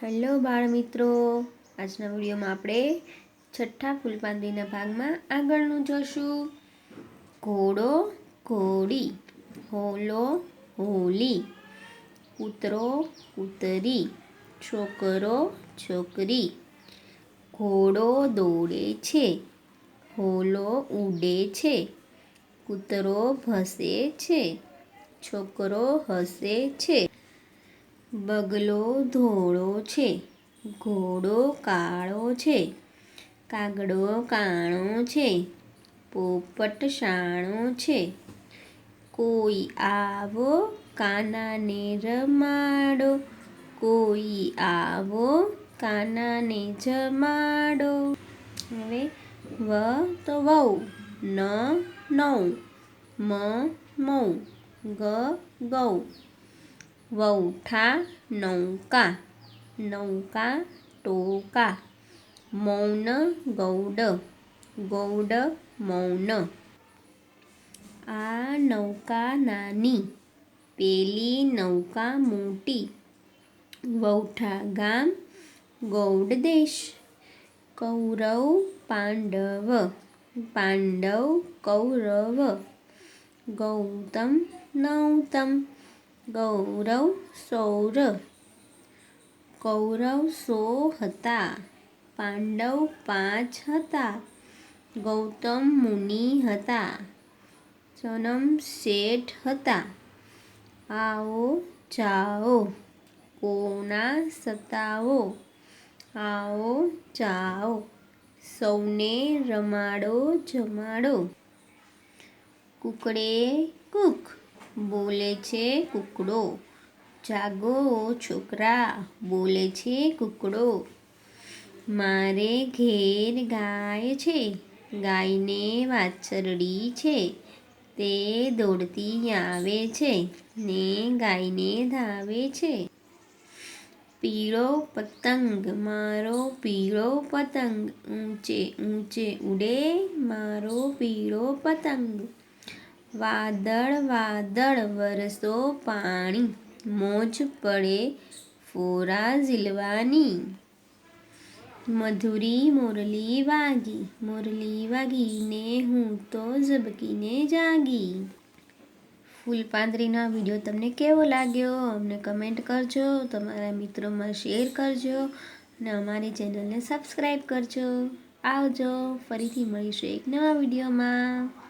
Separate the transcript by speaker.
Speaker 1: Hello બાળ મિત્રો. આજના વિડીયોમાં આપણે છઠ્ઠા ફૂલપાંદડીના ભાગમાં આગળનું જોશું. ઘોડો, ઘોડી, હોલો, હોલી, કૂતરો, કૂતરી, છોકરો, છોકરી, ઘોડો દોડે છે, હોલો ઉડે છે, કૂતરો ભસે છે, છોકરો હસે છે. બગલો ધોળો છે, ઘોડો કાળો છે, કાગડો કાણો છે, પોપટ શાણો છે. કોઈ આવો કાનાને રમાડો, કોઈ આવો કાનાને જમાડો. હવે વ તો વહુ, ન નૌ મ મૌ ગ, ગૌ. વૌઠા નૌકા નૌકા ટોકા મૌન ગૌડ ગૌડ મૌન આ નૌકા નાની પેલી નૌકા મોટી વૌઠા ગામ ગૌડ દેશ કૌરવ પાંડવ પાંડવ કૌરવ ગૌતમ નૌતમ ગૌરવ સૌર. કૌરવ સો હતા પાંડવ પાંચ હતા. ગૌતમ મુનિ હતા. જનમ શેઠ હતા. આવો જાઓ, કોના સતાવો? આવો જાઓ, સૌને રમાડો જમાડો. કુકડે કુક બોલે છે કુકડો. જાગો છોકરા, બોલે છે કુકડો. મારે ઘેર ગાય છે, ગાયને વાછરડી છે. તે દોડતી આવે છે ને ગાયને ધાવે છે. પીળો પતંગ, મારો પીળો પતંગ. ઊંચે ઊંચે ઉડે મારો પીળો પતંગ. વાદળ વાદળ વરસો પાણી, મોજ પડે ફોરા ઝીલવાની. મધુરી મોરલી વાગી, મોરલી વાગીને હું તો ઝબકીને જાગી. ફૂલ પાંદરીનો વીડિયો તમને કેવો લાગ્યો? અમને કમેન્ટ કરજો, તમારા મિત્રોમાં શેર કરજો અને અમારી ચેનલને સબસ્ક્રાઈબ કરજો. આવજો, ફરીથી મળીશું એક નવા વિડીયોમાં.